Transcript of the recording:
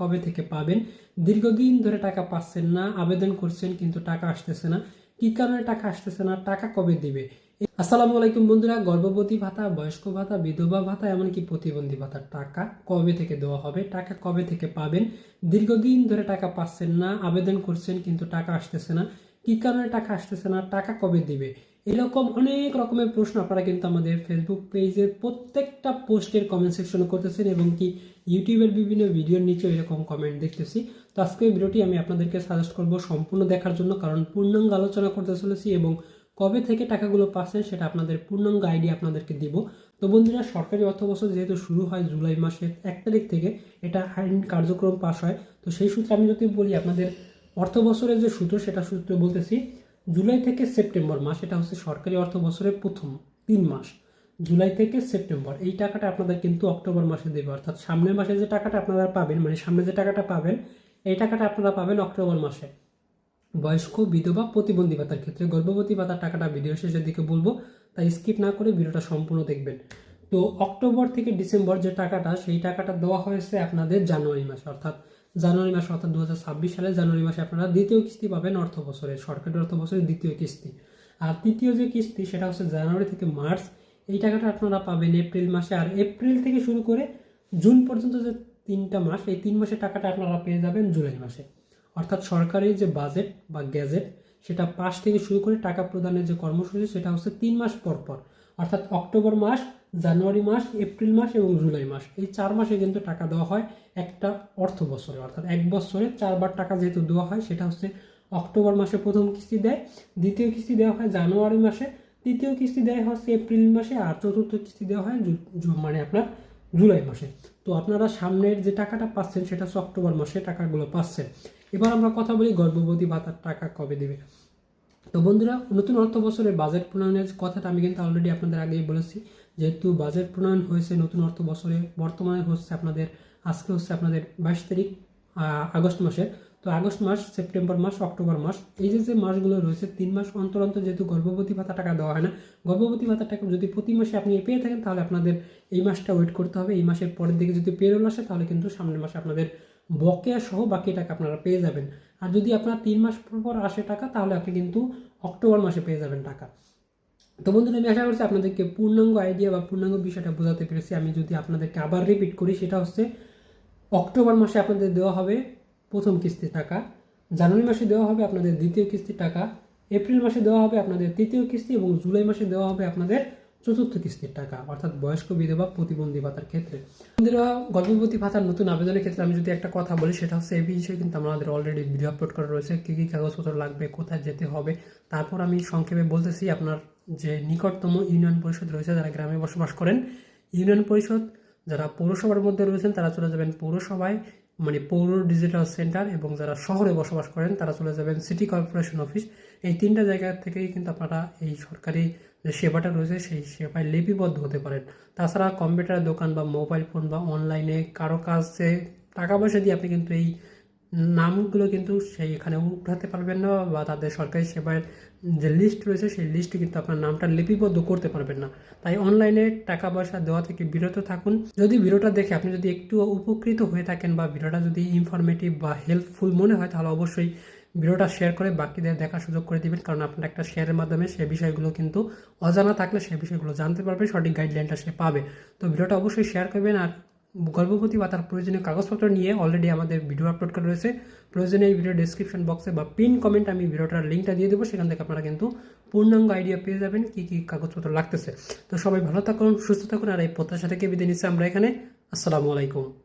কবে থেকে পাবেন? দীর্ঘদিন ধরে টাকা পাচ্ছেন না, আবেদন করছেন কিন্তু টাকা আসতেছে না। কি কারণে টাকা আসতেছে না? টাকা কবে দিবে? আসসালামু আলাইকুম বন্ধুরা, গর্ভবতী ভাতা, বয়স্ক ভাতা, বিধবা ভাতা, এমনকি প্রতিবন্ধী ভাতা টাকা কবে থেকে দেওয়া হবে? টাকা কবে থেকে পাবেন? দীর্ঘদিন ধরে টাকা পাচ্ছেন না, আবেদন করছেন কিন্তু টাকা আসতেছে না। কি কারণে টাকা আসতেছে না? টাকা কবে দিবে? এরকম অনেক রকমের প্রশ্ন আপনারা কিন্তু আমাদের ফেসবুক পেজের প্রত্যেকটা পোস্টের কমেন্ট সেকশনে করতেছেন এবং কি ইউটিউবের বিভিন্ন ভিডিওর নিচে এরকম কমেন্ট দেখতেছি। তো আজকে ভিডিওটি আমি আপনাদেরকে সাজেস্ট করব সম্পূর্ণ দেখার জন্য, কারণ পূর্ণাঙ্গ আলোচনা করতে চলেছি এবং কবে থেকে টাকাগুলো পাচ্ছেন সেটা আপনাদের পূর্ণাঙ্গ আইডি আপনাদেরকে দিব। তো বন্ধুরা, সরকারি অর্থ বছর যেহেতু শুরু হয় জুলাই মাসের এক তারিখ থেকে, এটা আইন কার্যক্রম পাস হয়। তো সেই সূত্রে আমি যদি বলি, আপনাদের অর্থ বছরের যে সূত্র, সেটা সূত্র বলতেছি জুলাই থেকে সেপ্টেম্বর মাস, এটা হচ্ছে সরকারি অর্থ বছরের প্রথম তিন মাস। জুলাই থেকে সেপ্টেম্বর, এই টাকাটা আপনাদের কিন্তু অক্টোবর মাসে দেবে, অর্থাৎ সামনের মাসে যে টাকাটা আপনারা পাবেন মানে সামনে যে টাকাটা পাবেন, এই টাকাটা আপনারা পাবেন অক্টোবর মাসে। বয়স্ক, বিধবা প্রতিবন্ধী ভাতার ক্ষেত্রে গর্ভবতী ভাতার টাকাটা ভিডিও শেষের দিকে বলব, তাই স্কিপ না করে ভিডিওটা সম্পূর্ণ দেখবেন। তো অক্টোবর থেকে ডিসেম্বর যে টাকাটা, সেই টাকাটা দেওয়া হয়েছে আপনাদের জানুয়ারি মাসে, অর্থাৎ জানুয়ারি মাসে অর্থাৎ দু হাজার ছাব্বিশ সালে জানুয়ারি মাসে আপনারা দ্বিতীয় কিস্তি পাবেন অর্থ বছরের সরকারি অর্থ বছরের দ্বিতীয় কিস্তি। আর তৃতীয় যে কিস্তি, সেটা হচ্ছে জানুয়ারি থেকে মার্চ। এই টাকাটা আপনারা পাবেন এপ্রিল মাসে। আর এপ্রিল থেকে শুরু করে জুন পর্যন্ত যে তিনটা মাস, এই তিন মাসের টাকাটা আপনারা পেয়ে যাবেন জুলাই মাসে। অর্থাৎ সরকারি যে বাজেট বা গ্যাজেট, সেটা পাশ থেকে শুরু করে টাকা প্রদানের যে কর্মসূচি, সেটা হচ্ছে তিন মাস পর পর। অর্থাৎ অক্টোবর মাস জানুয়ারি মাস, এপ্রিল মাস এবং জুলাই মাস। এই চার মাসে কিন্তু টাকা দেওয়া হয় একটা অর্থ বছরে। অর্থাৎ এক বছরে চারবার টাকা যেহেতু দেওয়া হয়, সেটা হচ্ছে অক্টোবর মাসে প্রথম কিস্তি দেয়, দ্বিতীয় কিস্তি দেওয়া হয় জানুয়ারি মাসে, তৃতীয় কিস্তি দেয় হচ্ছে এপ্রিল মাসে, আর চতুর্থ কিস্তি দেওয়া হয় মানে আপনার জুলাই মাসে। তো আপনারা সামনের যে টাকাটা পাচ্ছেন, সেটা হচ্ছে অক্টোবর মাসে টাকাগুলো পাচ্ছেন। এবার আমরা কথা বলি গর্ভবতী ভাতার টাকা কবে দেবে। তো বন্ধুরা, নতুন অর্থ বছরের বাজেট প্রণয়নের কথাটা আমি কিন্তু অলরেডি আপনাদের আগেই বলেছি। যেহেতু বাজেট প্রণয়ন হয়েছে নতুন অর্থ বছরে, বর্তমানে হচ্ছে আপনাদের, আজকে হচ্ছে আপনাদের বাইশ তারিখ আগস্ট মাসের। তো আগস্ট মাস, সেপ্টেম্বর মাস, অক্টোবর মাস, এই যে যে মাসগুলো রয়েছে, তিন মাস অন্তর অন্তর যেহেতু গর্ভবতী ভাতা টাকা দেওয়া হয় না, গর্ভবতী ভাতা টাকা যদি প্রতি মাসে আপনি পেয়ে থাকেন, তাহলে আপনাদের এই মাসটা ওয়েট করতে হবে। এই মাসের পরের দিকে যদি পেরোল আসে, তাহলে কিন্তু সামনের মাসে আপনাদের বকেয়া সহ বাকি টাকা আপনারা পেয়ে যাবেন। আর যদি আপনার তিন মাস পর পর আসে টাকা, তাহলে আপনি কিন্তু অক্টোবর মাসে পেয়ে যাবেন টাকা। তো বন্ধুরা, আমি আশা করছি আপনাদেরকে পূর্ণাঙ্গ আইডিয়া বা পূর্ণাঙ্গ বিষয়টা বোঝাতে পেরেছি। আমি যদি আপনাদেরকে আবার রিপিট করি, সেটা হচ্ছে অক্টোবর মাসে আপনাদের দেওয়া হবে প্রথম কিস্তির টাকা। জানুয়ারি মাসে দেওয়া হবে আপনাদের দ্বিতীয় কিস্তির টাকা। এপ্রিল মাসে দেওয়া হবে আপনাদের তৃতীয় কিস্তি এবং জুলাই মাসে দেওয়া হবে আপনাদের চতুর্থ কিস্তির টাকা, অর্থাৎ বয়স্ক বিধবা প্রতিবন্ধী ভাতার ক্ষেত্রে। বন্ধুরা, গর্ভবতী ভাতার নতুন আবেদনের ক্ষেত্রে আমি যদি একটা কথা বলি, সেটা হচ্ছে এই বিষয়ে কিন্তু আমাদের অলরেডি ভিডিও আপলোড করা রয়েছে। কী কী কাগজপত্র লাগবে, কোথায় যেতে হবে, তারপর আমি সংক্ষেপে বলতেছি, আপনার যে নিকটতম ইউনিয়ন পরিষদ রয়েছে যারা গ্রামে বসবাস করেন, ইউনিয়ন পরিষদ যারা পৌরসভার মধ্যে রয়েছেন, তারা চলে যাবেন পৌরসভায় মানে পৌর ডিজিটাল সেন্টার এবং যারা শহরে বসবাস করেন, তারা চলে যাবেন সিটি কর্পোরেশন অফিস। এই তিনটা জায়গা থেকেই কিন্তু আপনারা এই সরকারি যে সেবাটা রয়েছে, সেই সেবায় লিপিবদ্ধ হতে পারেন। তাছাড়া কম্পিউটার দোকান বা মোবাইল ফোন বা অনলাইনে কারও কাছে টাকা পয়সা দিয়ে আপনি কিন্তু এই নামগুলো কিন্তু সেই এখানে উঠাতে পারবেন না বা তাদের সরকারি সেবার যে লিস্ট রয়েছে সেই লিস্টে কিন্তু আপনার নামটা লিপিবদ্ধ করতে পারবেন না। তাই অনলাইনে টাকা পয়সা দেওয়া থেকে বিরত থাকুন। যদি ভিডিওটা দেখে আপনি যদি একটু উপকৃত হয়ে থাকেন বা ভিডিওটা যদি ইনফরমেটিভ বা হেল্পফুল মনে হয়, তাহলে অবশ্যই ভিডিওটা শেয়ার করে বাকিদের দেখার সুযোগ করে দিবেন। কারণ আপনার একটা শেয়ারের মাধ্যমে সে বিষয়গুলো কিন্তু অজানা থাকলে সে বিষয়গুলো জানতে পারবে, সঠিক গাইডলাইনটা সে পাবে। তো ভিডিওটা অবশ্যই শেয়ার করবেন আর গর্ভবতী বা তার প্রয়োজনীয় কাগজপত্র নিয়ে অলরেডি আমাদের ভিডিও আপলোড করা রয়েছে। প্রয়োজনে এই ভিডিও ডিসক্রিপশন বক্সে বা পিন কমেন্ট আমি ভিডিওটার লিঙ্কটা দিয়ে দেবো, সেখান থেকে আপনারা কিন্তু পূর্ণাঙ্গ আইডিয়া পেয়ে যাবেন কী কী কাগজপত্র লাগতেছে। তো সবাই ভালো থাকুন, সুস্থ থাকুন, আর এই প্রত্যাশা থেকে বিদায় নিচ্ছি আমরা এখানে। আসসালামু আলাইকুম।